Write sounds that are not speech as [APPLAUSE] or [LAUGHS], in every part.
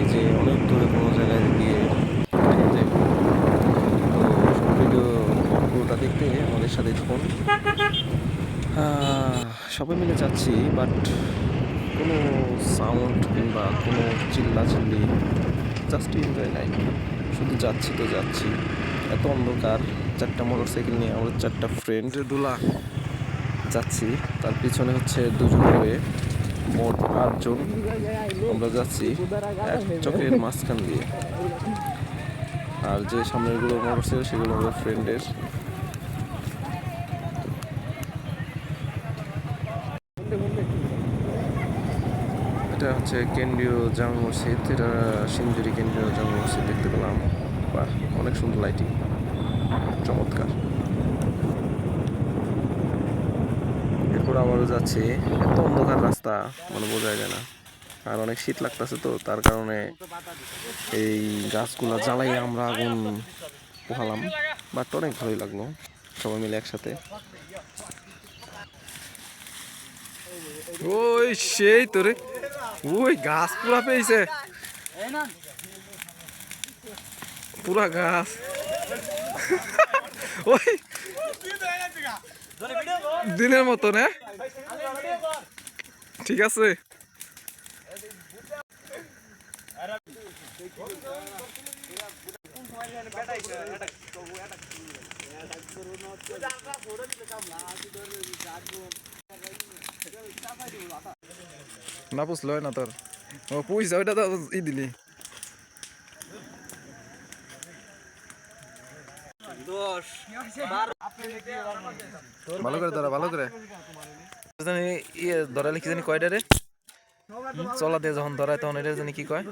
চাই যে অনেক দূরে কোনো জায়গায় গিয়ে তো ভিডিওটা দেখতে আমাদের সাথে থাকুন। সবাই মিলে যাচ্ছি বাট কোনো সাউন্ড কিংবা কোনো চিল্লা চিল্লি জাস্ট এনজয় নাই শুধু যাচ্ছি তো যাচ্ছি। এত অন্ধকার চারটা মোটর সাইকেল নিয়ে আমরা চারটা ফ্রেন্ড দুলা। যাচ্ছি তার পিছনে হচ্ছে দুজন হয়ে মোট আটজন। আমরা যাচ্ছি এক চকের মাঝখান দিয়ে। আর যে সামনেরগুলো মোটর সাইকেল সেগুলো আমাদের ফ্রেন্ডের এটা হচ্ছে কেন্দ্রীয় জামা মসজিদ। এটা সিঞ্জুরি কেন্দ্রীয় জামা মসজিদ দেখতে পেলাম। বাহ, অনেক সুন্দর লাইটিং চমৎকার। এরপর আবারও যাচ্ছি, এত অন্ধকার রাস্তা মানে বোঝা যায় না। আর অনেক শীত লাগতেছে তো, তার কারণে এই গাছগুলা জ্বালাই আমরা আগুন পোহালাম। বাট অনেক ভালোই লাগল, সবাই মিলে একসাথে। ওই সেই তোরে ওই গাছ পুরা পেয়েছে। পুরা গাছ। [LAUGHS] ওই দিনের মতো, না? ঠিক আছে। না পুষলো না তোর। ও পুইস ওইটা তো ই দিলি। ভালো করে ধরা, ভালো করে। জানি ইয়ে ধরালে জানি কয়টা রে? চলা দিয়ে যখন ধরায় তখন এটা জানি কি কয়?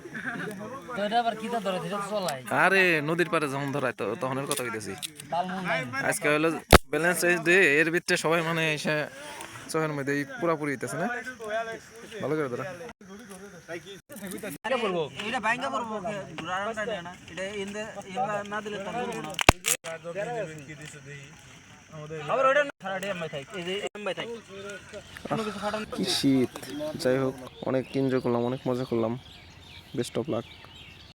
আরে, নদীর পাড়ে যখন ধরায় তো তখনের কথা কইতেছি। আজকে হলো ব্যালেন্স দিয়ে এর ভিতরে সবাই মানে এসে চোখের মধ্যে পুরাপুরি হইতেছে না? ভালো করে ধরা। না কি শীত। যাই হোক অনেক এনজয় করলাম অনেক মজা করলাম। Best of luck